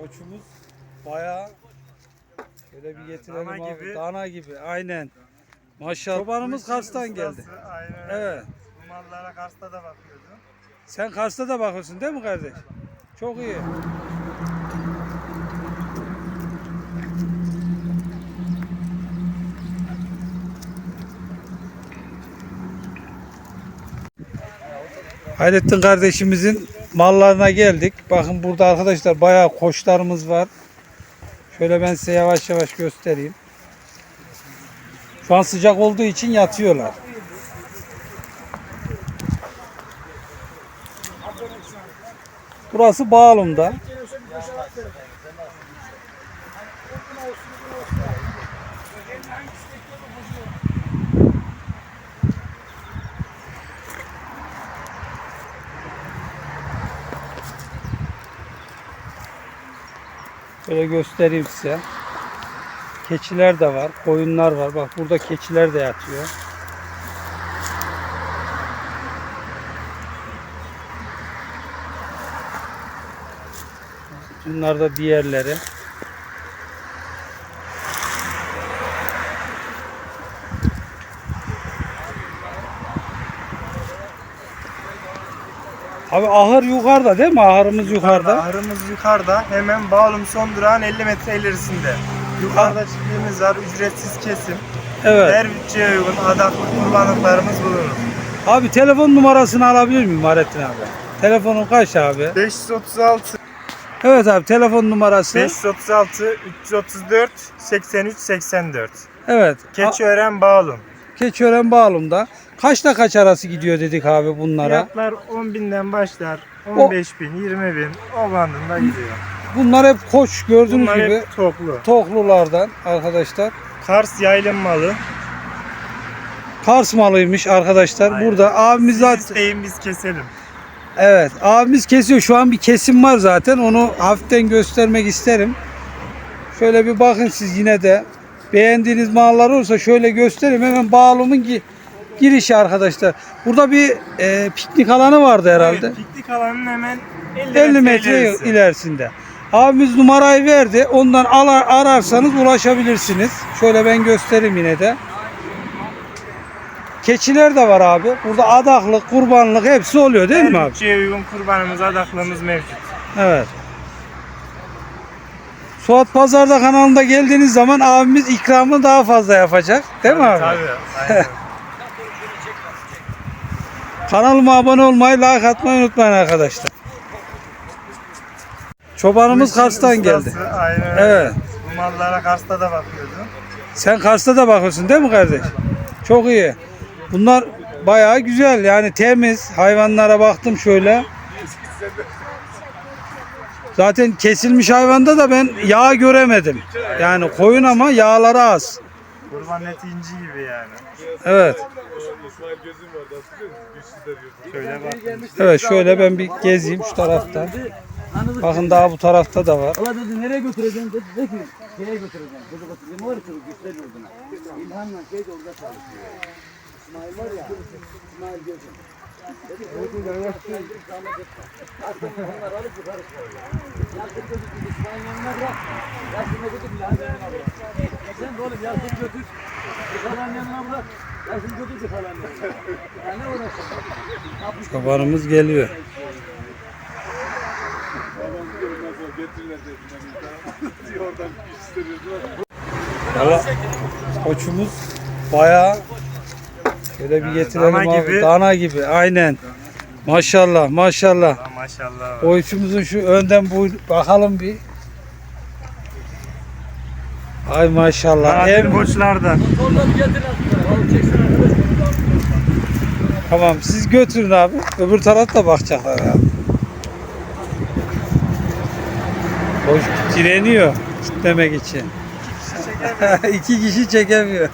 Koçumuz bayağı şöyle bir getirelim dana abi. gibi. Dana gibi aynen. Maşallah. Çobanımız Kars'tan geldi. Aynen öyle. Evet. Bu mallara Kars'ta da bakıyordu. Sen Kars'ta da bakıyorsun değil mi kardeş? Çok iyi. Hayrettin kardeşimizin mallarına geldik. Bakın burada arkadaşlar bayağı koçlarımız var. Şöyle ben size yavaş yavaş göstereyim. Şu an sıcak olduğu için yatıyorlar. Burası Bağlum'da. Şöyle göstereyim size. Keçiler de var, koyunlar var. Bak burada keçiler de yatıyor. Bunlar da diğerleri. Abi ahır yukarıda değil mi? Ahırımız yukarıda. Ahırımız yukarıda. Hemen Bağlum son durağın 50 metre ilerisinde. Yukarıda çiftliğimiz var. Ücretsiz kesim. Evet. Her bütçeye uygun adaklı kurbanlıklarımız bulunur. Abi telefon numarasını alabilir miyim Marettin abi? Telefonun kaç abi? 536 Evet abi telefon numarası. 536 334 83 84. Evet. Keçiören Bağlum. Keçiören Bağlum'da. Kaçta kaç arası gidiyor dedik abi bunlara. Fiyatlar 10 binden başlar. 15 bin, 20 bin o bandında gidiyor. Bunlar hep koç gördüğünüz Bunlar gibi. hep toklu. Toklulardan arkadaşlar. Kars yaylım malı. Kars malıymış arkadaşlar. Aynen. Burada abimiz Siz zaten isteyin biz keselim. evet abimiz kesiyor. Şu an bir kesim var zaten. Onu hafiften göstermek isterim. Şöyle bir bakın siz yine de. Beğendiğiniz mallar olursa şöyle göstereyim. Hemen bağlumun gi- girişi arkadaşlar. Burada bir e, piknik alanı vardı herhalde. Evet, piknik alanının hemen 50, 50 metre ilerisi. ilerisinde. Abimiz numarayı verdi. Ondan arar, ararsanız ulaşabilirsiniz. Şöyle ben göstereyim yine de. Keçiler de var abi. Burada adaklık, kurbanlık hepsi oluyor değil mi Her abi? bütçeye uygun kurbanımız, adaklığımız mevcut. Evet. Suat Pazarda kanalında geldiğiniz zaman abimiz ikramı daha fazla yapacak. Değil mi abi? Tabii. aynen. Kanalıma abone olmayı, like atmayı unutmayın arkadaşlar. Çobanımız Kars'tan geldi. Aynen öyle. Evet. Bu mallara Kars'ta da bakıyordu. Sen Kars'ta da bakıyorsun değil mi kardeş? Çok iyi. Bunlar bayağı güzel yani temiz. Hayvanlara baktım şöyle. Zaten kesilmiş hayvanda da ben yağ göremedim. Yani koyun ama yağları az. Kurban eti inci gibi yani. Evet. Şöyle bak. Evet şöyle ben bir gezeyim şu tarafta. Bakın daha bu tarafta da var. Allah dedi nereye götüreceksin dedi, dedi ki şeye götüreceğim. Kızı götüreceğim var çocuk güçler yurduna. İlhan'la şey de orada çalışıyor. İsmail var ya, İsmail Gözüm. Sen de oğlum Yasin götür. Yıkalan yanına bırak. Yasin götür yıkalan yanına. Ya ne uğraşıyorsun? Çobanımız geliyor. Valla koçumuz bayağı şöyle bir getirelim dana abi. gibi. Dana gibi aynen. Maşallah maşallah. Ha, Maşallah. Koçumuzun şu önden bu bakalım bir. Ay maşallah. Nadir çeksin arkadaş. Tamam siz götürün abi. Öbür tarafta bakacaklar abi. Koç direniyor kitlemek için. İki kişi çekemiyor.